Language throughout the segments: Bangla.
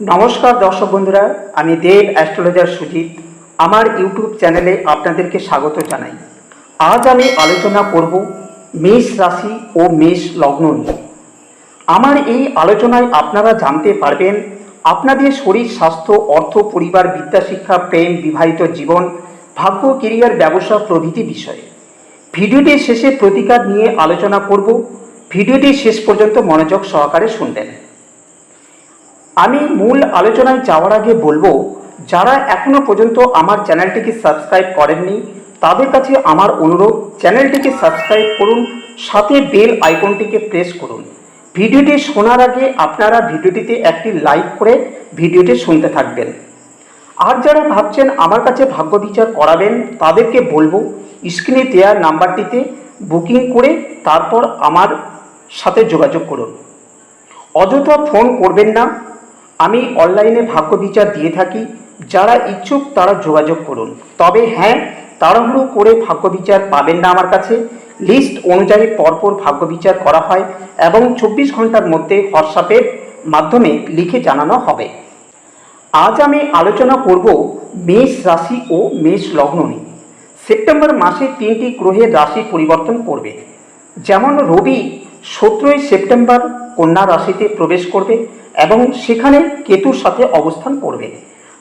নমস্কার দর্শক বন্ধুরা, আমি দেব অ্যাস্ট্রোলজার সুজিত। আমার ইউটিউব চ্যানেলে আপনাদেরকে স্বাগত জানাই। আজ আমি আলোচনা করব মেষ রাশি ও মেষ লগ্ন নিয়ে। আমার এই আলোচনায় আপনারা জানতে পারবেন, আপনাদের শরীর, স্বাস্থ্য, অর্থ, পরিবার বিদ্যাশিক্ষা প্রেম, বিবাহিত জীবন, ভাগ্য, কেরিয়ার, ব্যবসা প্রভৃতি বিষয়ে। ভিডিওটির শেষে প্রতিকার নিয়ে আলোচনা করব। ভিডিওটি শেষ পর্যন্ত মনোযোগ সহকারে শুনবেন। আমি মূল আলোচনায় যাওয়ার আগে বলব, যারা এখনও পর্যন্ত আমার চ্যানেলটিকে সাবস্ক্রাইব করেননি, তাদের কাছে আমার অনুরোধ, চ্যানেলটিকে সাবস্ক্রাইব করুন, সাথে বেল আইকনটিকে প্রেস করুন। ভিডিওটি শোনার আগে আপনারা ভিডিওটিতে একটি লাইক করে ভিডিওটি শুনতে থাকবেন। আর যারা ভাবছেন আমার কাছে ভাগ্য বিচার করাবেন, তাদেরকে বলব, স্ক্রিনে দেওয়া নাম্বারটিতে বুকিং করে তারপর আমার সাথে যোগাযোগ করুন। অযথা ফোন করবেন না আমি অনলাইনে ভাগ্য বিচার দিয়ে থাকি। যারা ইচ্ছুক তারা যোগাযোগ করুন। তবে হ্যাঁ তাড়াহুড়ো করে ভাগ্য বিচার পাবেন না আমার কাছে। লিস্ট অনুযায়ী পরপর ভাগ্য বিচার করা হয় এবং চব্বিশ ঘণ্টার মধ্যে হোয়াটসঅ্যাপের মাধ্যমে লিখে জানানো হবে। আজ আমি আলোচনা করব মেষ রাশি ও মেষ লগ্ন নিয়ে। সেপ্টেম্বর মাসে তিনটি গ্রহের রাশি পরিবর্তন করবে। যেমন রবি সতেরোই সেপ্টেম্বর কন্যা রাশিতে প্রবেশ করবে এবং সেখানে কেতুর সাথে অবস্থান করবে।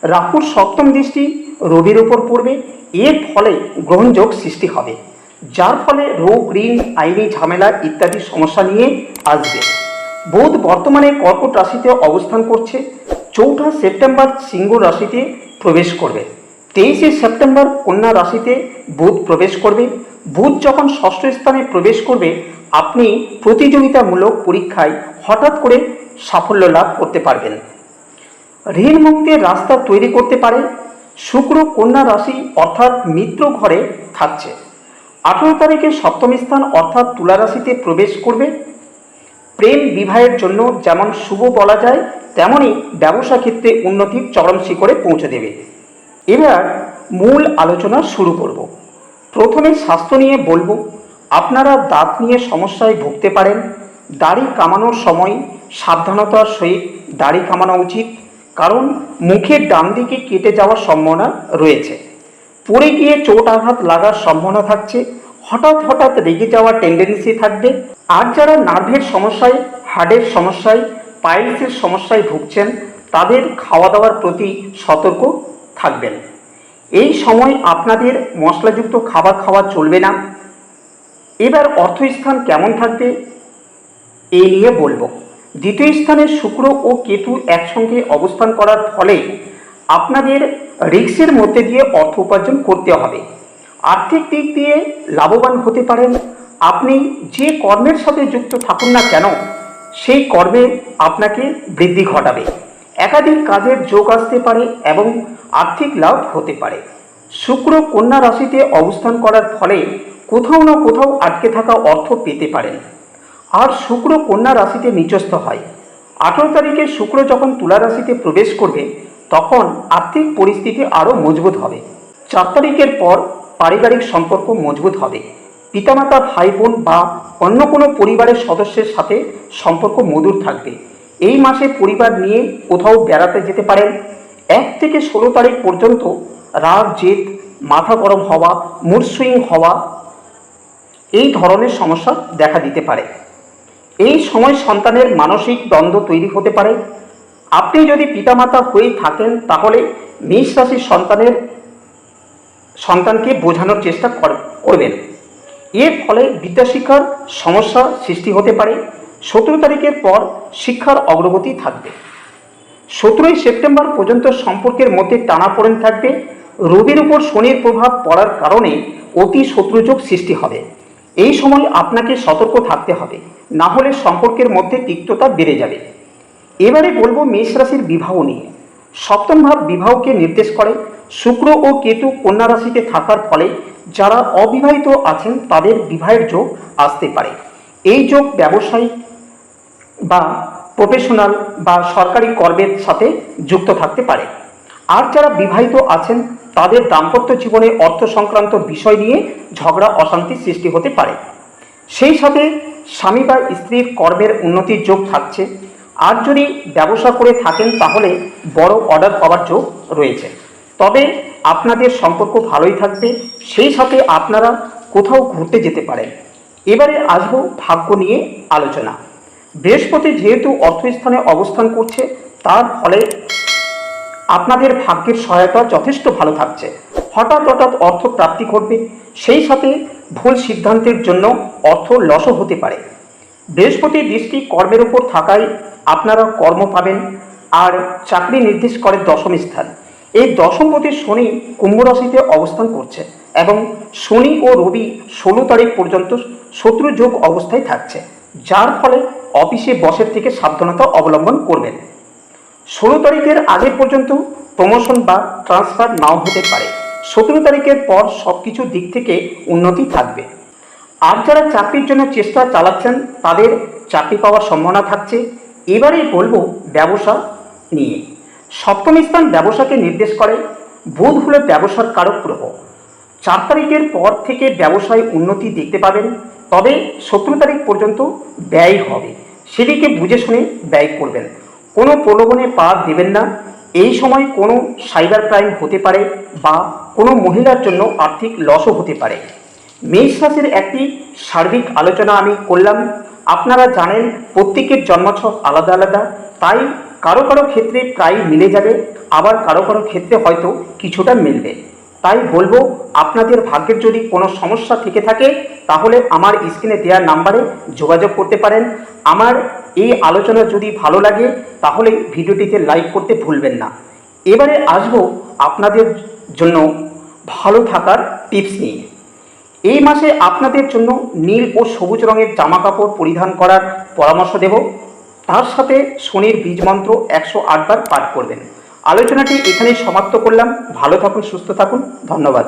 রাহুর সপ্তম দৃষ্টি রবির উপর পড়বে। এর ফলে গ্রহণযোগ সৃষ্টি হবে, যার ফলে রোগ, ঋণ, আইনি ঝামেলা ইত্যাদি সমস্যা নিয়ে আসবে। বুধ বর্তমানে কর্কট রাশিতে অবস্থান করছে। চৌঠা সেপ্টেম্বর সিংহ রাশিতে প্রবেশ করবে। তেইশে সেপ্টেম্বর কন্যা রাশিতে বুধ প্রবেশ করবে। বুধ যখন ষষ্ঠ স্থানে প্রবেশ করবে আপনি প্রতিযোগিতামূলক পরীক্ষায় হঠাৎ করে সাফল্য লাভ করতে পারবেন। ঋণ মুক্তির রাস্তা তৈরি করতে পারে, শুক্র কন্যা রাশি অর্থাৎ মিত্র ঘরে থাকছে। আঠেরো তারিখে সপ্তম স্থান অর্থাৎ তুলা রাশিতে প্রবেশ করবে। প্রেম বিবাহের জন্য যেমন শুভ বলা যায়, তেমনই ব্যবসা ক্ষেত্রে উন্নতির চরম শিখরে পৌঁছে দেবে। এবার মূল আলোচনা শুরু করব। প্রথমে স্বাস্থ্য নিয়ে বলব। আপনারা দাঁত নিয়ে সমস্যায় ভুগতে পারেন। দাড়ি কামানোর সময় সাবধানতার সহিত দাড়ি কামানো উচিত, কারণ মুখের ডান দিকে কেটে যাওয়ার সম্ভাবনা রয়েছে। পড়ে গিয়ে চোট আঘাত লাগার সম্ভাবনা থাকছে, হঠাৎ হঠাৎ রেগে যাওয়ার টেন্ডেন্সি থাকবে। আর যারা নার্ভের সমস্যায় হার্টের সমস্যায় পাইলসের সমস্যায় ভুগছেন, তাদের খাওয়া দাওয়ার প্রতি সতর্ক থাকবেন। এই সময় আপনাদের মশলাযুক্ত খাবার খাওয়া চলবে না। এবার অর্থস্থান কেমন থাকবে? এই নিয়ে বলব। দ্বিতীয় স্থানে শুক্র ও কেতু একসঙ্গে অবস্থান করার ফলে আপনাদের রিক্সের মধ্যে দিয়ে অর্থ উপার্জন করতে হবে। আর্থিক দিক দিয়ে লাভবান হতে পারেন। আপনি যে কর্মের সাথে যুক্ত থাকুন না কেন, সেই কর্মে আপনাকে বৃদ্ধি ঘটাবে। একাধিক কাজের যোগ আসতে পারে এবং আর্থিক লাভ হতে পারে। শুক্র কন্যা রাশিতে অবস্থান করার ফলে কোথাও না কোথাও আটকে থাকা অর্থ পেতে পারেন। আর শুক্র কন্যা রাশিতে নিচস্থ হয়। আঠেরো তারিখে শুক্র যখন তুলা রাশিতে প্রবেশ করবে, তখন আর্থিক পরিস্থিতি আরও মজবুত হবে। চার তারিখের পর পারিবারিক সম্পর্ক মজবুত হবে। পিতামাতা ভাই বোন বা অন্য কোনো পরিবারের সদস্যের সাথে সম্পর্ক মধুর থাকবে। এই মাসে পরিবার নিয়ে কোথাও বেড়াতে যেতে পারেন। এক থেকে ষোলো তারিখ পর্যন্ত রাগ, জেদ, মাথা গরম হওয়া, মুড সুইং হওয়া এই ধরনের সমস্যা দেখা দিতে পারে। এই সময় সন্তানের মানসিক দ্বন্দ্ব তৈরি হতে পারে। আপনি যদি পিতামাতা হয়ে থাকেন, তাহলে মেষ রাশির সন্তানের সন্তানকে বোঝানোর চেষ্টা কর- করবেন। এর ফলে বিদ্যাশিক্ষার সমস্যা সৃষ্টি হতে পারে। সতেরো তারিখের পর শিক্ষার অগ্রগতি থাকবে। সতেরোই সেপ্টেম্বর পর্যন্ত সম্পর্কের মধ্যে টানাপোড়েন থাকবে। রবির উপর শনির প্রভাব পড়ার কারণে অতি শত্রুযোগ সৃষ্টি হবে। এই সময় আপনাকে সতর্ক থাকতে হবে, না হলে সম্পর্কের মধ্যে তিক্ততা বেড়ে যাবে। এবারে বলব মেষ রাশির বিবাহ নিয়ে। সপ্তম ভাব বিবাহকে নির্দেশ করে, শুক্র ও কেতু কন্যা রাশিতে থাকার ফলে যারা অবিবাহিত আছেন তাদের বিবাহের যোগ আসতে পারে। এই যোগ ব্যবসায়িক বা প্রফেশনাল বা সরকারি কর্মের সাথে যুক্ত থাকতে পারে। আর যারা বিবাহিত আছেন তাদের দাম্পত্য জীবনে অর্থ সংক্রান্ত বিষয় নিয়ে ঝগড়া, অশান্তি সৃষ্টি হতে পারে। সেই সাথে স্বামী বা স্ত্রীর কর্মের উন্নতির যোগ থাকছে। আর যদি ব্যবসা করে থাকেন, তাহলে বড় অর্ডার পাওয়ার যোগ রয়েছে। তবে আপনাদের সম্পর্ক ভালোই থাকবে। সেই সাথে আপনারা কোথাও ঘুরতে যেতে পারেন। এবারে আসব ভাগ্য নিয়ে আলোচনা। বৃহস্পতি যেহেতু অর্থস্থানে অবস্থান করছে, তার ফলে আপনাদের ভাগ্যের সহায়তা যথেষ্ট ভালো থাকছে। হঠাৎ হঠাৎ অর্থ প্রাপ্তি ঘটবে, সেই সাথে ভুল সিদ্ধান্তের জন্য অর্থ লসও হতে পারে। বৃহস্পতির দৃষ্টি কর্মের উপর থাকায় আপনারা কর্ম পাবেন আর চাকরি নির্দেশ করে দশম স্থান। এই দশম দশমপতি শনি কুম্ভ রাশিতে অবস্থান করছে এবং শনি ও রবি ষোলো তারিখ পর্যন্ত শত্রু যোগ অবস্থায় থাকছে, যার ফলে অফিসে বসের থেকে সাবধানতা অবলম্বন করবেন। ষোলো তারিখের আগে পর্যন্ত প্রমোশন বা ট্রান্সফার নাও হতে পারে। সতেরো তারিখের পর সব কিছু দিক থেকে উন্নতি থাকবে। আর যারা চাকরির জন্য চেষ্টা চালাচ্ছেন, তাদের চাকরি পাওয়ার সম্ভাবনা থাকছে। এবারে বলব ব্যবসা নিয়ে। সপ্তম স্থান ব্যবসাকে নির্দেশ করে বুধ হলো ব্যবসার কারক গ্রহ। চার তারিখের পর থেকে ব্যবসায় উন্নতি দেখতে পাবেন, তবে সতেরো তারিখ পর্যন্ত ব্যয় হবে। সেদিকে বুঝে শুনে ব্যয় করবেন। কোনো প্রলোভনে পা দেবেন না। এই সময় কোনো সাইবার ক্রাইম হতে পারে বা কোনো মহিলার জন্য আর্থিক লসও হতে পারে। মেষ রাশির একটি সার্বিক আলোচনা আমি করলাম। আপনারা জানেন প্রত্যেকের জন্মছক আলাদা আলাদা, তাই কারও কারও ক্ষেত্রে প্রায় মিলে যাবে, আবার কারও কারও ক্ষেত্রে হয়তো কিছুটা মিলবে। তাই বলব, আপনাদের ভাগ্যের যদি কোনো সমস্যা থেকে থাকে, তাহলে আমার স্ক্রিনে দেওয়া নাম্বারে যোগাযোগ করতে পারেন। আমার এই আলোচনা যদি ভালো লাগে, তাহলে ভিডিওটিতে লাইক করতে ভুলবেন না। এবারে আসব আপনাদের জন্য ভালো থাকার টিপস নিয়ে। এই মাসে আপনাদের জন্য নীল ও সবুজ রঙের জামা কাপড় পরিধান করার পরামর্শ দেব। তার সাথে শনির বীজ মন্ত্র একশো আটবার পাঠ করবেন। আলোচনাটি এখানেই সমাপ্ত করলাম। ভালো থাকুন সুস্থ থাকুন। ধন্যবাদ।